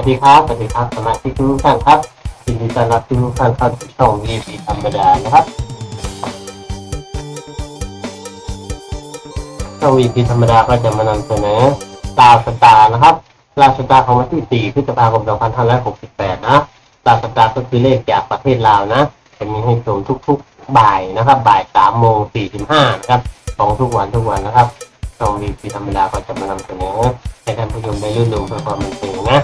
วัสดีครับ สวัสดีครับสมาชิกทุกท่านครับยินดีต้อนรับทุกท่านเข้าสู่ช่อง VIP ธรรมดานะครับ ช่อง VIP ธรรมดาก็จะมานำเสนอดาวสตาร์นะครับดาวสตาร์ของวันที่ 4 พฤษภาคม 2568 นะดาวสตาร์ก็คือเลขจากประเทศลาวนะ จะมีให้ชมทุกๆบ่ายนะครับ บ่าย3โมง45นะครับของทุกวันทุกวันนะครับช่อง VIP ธรรมดาก็จะมานำเสนอให้ท่านผู้ชมได้รื่นรมเพื่อความบันเทิงนะ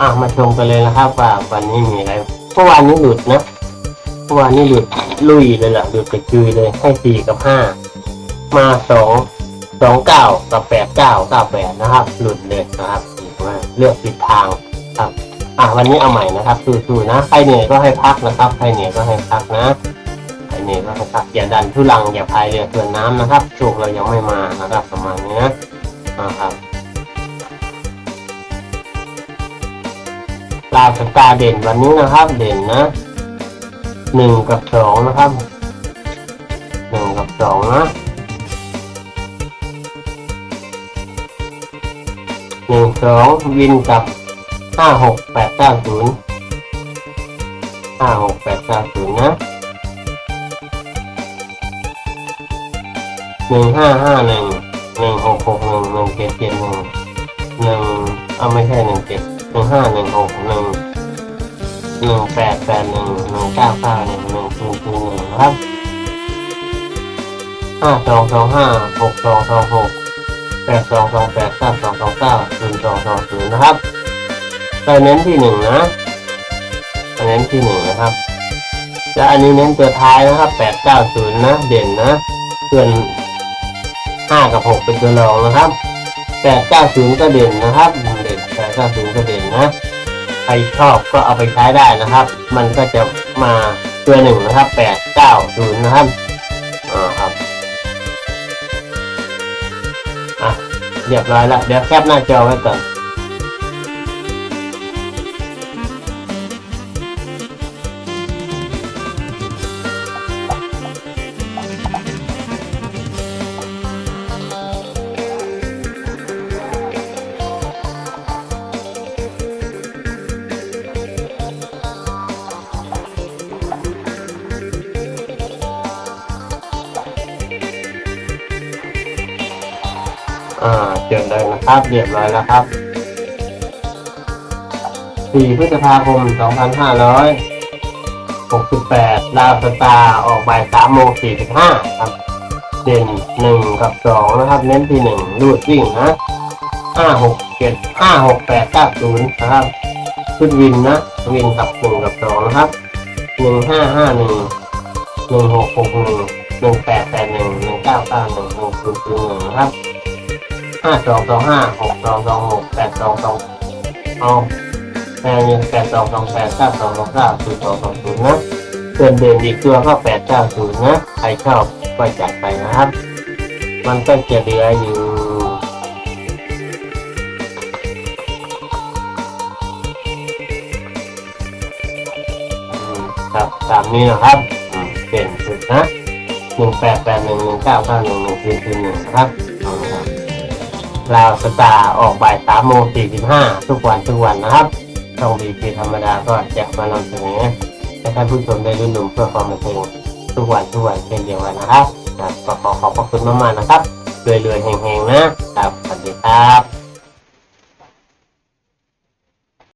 อะมาชมกันเลยนะครับว่าวันนี้มีอะไรเมื่อวานนี้หลุดนะเมื่อวานนี้หลุดลุยเลยล่ะหลุดกระจุยเลยให้สี่กับห้ามาสองสองเก้ากับแปดเก้าเก้าแปดนะครับ หลุดเลยนะครับถือว่าเลือกผิดทางครับอะวันนี้เอาใหม่นะครับสู้ๆนะใครเหนื่อยก็ให้พักนะครับใครเหนื่อยก็ให้พักนะใครเหนื่อยก็ให้พักอย่าดันทุลังอย่าพายเรือเกินน้ำนะครับโชคเรายังไม่มานะครับประมาณนี้นะครับาสตาร์เด่นวันนี้นะครับ เด่นนะหนึ่งกับสองนะครับหนึ่งกับสองนะหนึ่งสองวินกับห้าหกแปดเก้าศูนย์ห้าหกแปดเก้าศูนย์นะหนึ่งห้าห้าหนึ่งหนึ่งหกหกหนึ่งหนึ่งเจ็ดเจ็ดหนึ่งหนึ่งเอาไม่ใช่หนึ่ง ห้าหนึ่งหกหนึ่งหนึ่งแปดแปดหนึ่งหนึ่งเก้าเก้าหนึ่งหนึ่งศูนย์ศูนย์หนึ่งนะครับห้าสองสองห้าหกสองสองหกแปดสองสองแปดเก้าสองสองเก้าศูนย์สองสองศูนย์นะครับไปเน้นที่หนึ่งนะไปเน้นที่หนึ่งนะครับและอันนี้เน้นตัวท้ายนะครับแปดเก้าศูนย์นะเด่นนะส่วนห้ากับหกเป็นตัวรองนะครับแปดเก้าศูนย์ก็เด่นนะครับเด่นแปดเก้าศูนย์ก็เด่น นะใครชอบก็เอาไปใช้ได้นะครับ มันก็จะมาตัวหนึ่งนะครับแปดเก้าศูนย์นะครับอ่าครับอะเรียบร้อยแล้วเดี๋ยวแคปหน้าจอไว้ก่อน อ่าเจอเลยนะครับเรียบร้อยแล้วครับ 4 พฤษภาคม 2568 ดาวสตาร์ออกบ่าย3โมง45 ครับ เด่น 1 กับ 2 นะครับ เน้นที่ 1 รูดวิ่งนะ5 6 7 5 6 8 9 0 นะครับชุดวินนะ วินกับ 1 กับ 2 นะครับ 1 5 5 1 1 6 6 1 1 8 8 1 1 9 9 1 1 0 0 1นะครับ ห้าสองสองห้าหกสองสองหกแปดสองสองเอาแปดหนึ่งแปดสองสองแปดเก้าสองสองเก้าศูนย์สองสองศูนย์นะเกินเด่นอีกตัวก็แปดเก้าศูนย์นะใครชอบก็จัดไปนะครับ มันก็จะเหลืออยู่อืมครับตามนี้นะครับอืมเด่นสุดนะหนึ่งแปดแปดหนึ่งหนึ่งเก้าเก้าหนึ่งหนึ่งศูนย์ศูนย์หนึ่งนะครับเอาละครับ ลาวสตาร์ออกบ่ายสามโมงสี่สิบห้าทุกวันทุกวันนะครับช่องบีพีธรรมดาก็จะมานำเสนอให้ท่านผู้ชมได้รุ่นรุ่มเพื่อความบันเทิงทุกวันทุกวันเช่นเดียวกันนะครับก็ขอขอบพระคุณมากๆนะครับรวยๆแห่งๆนะครับสวัสดีครับ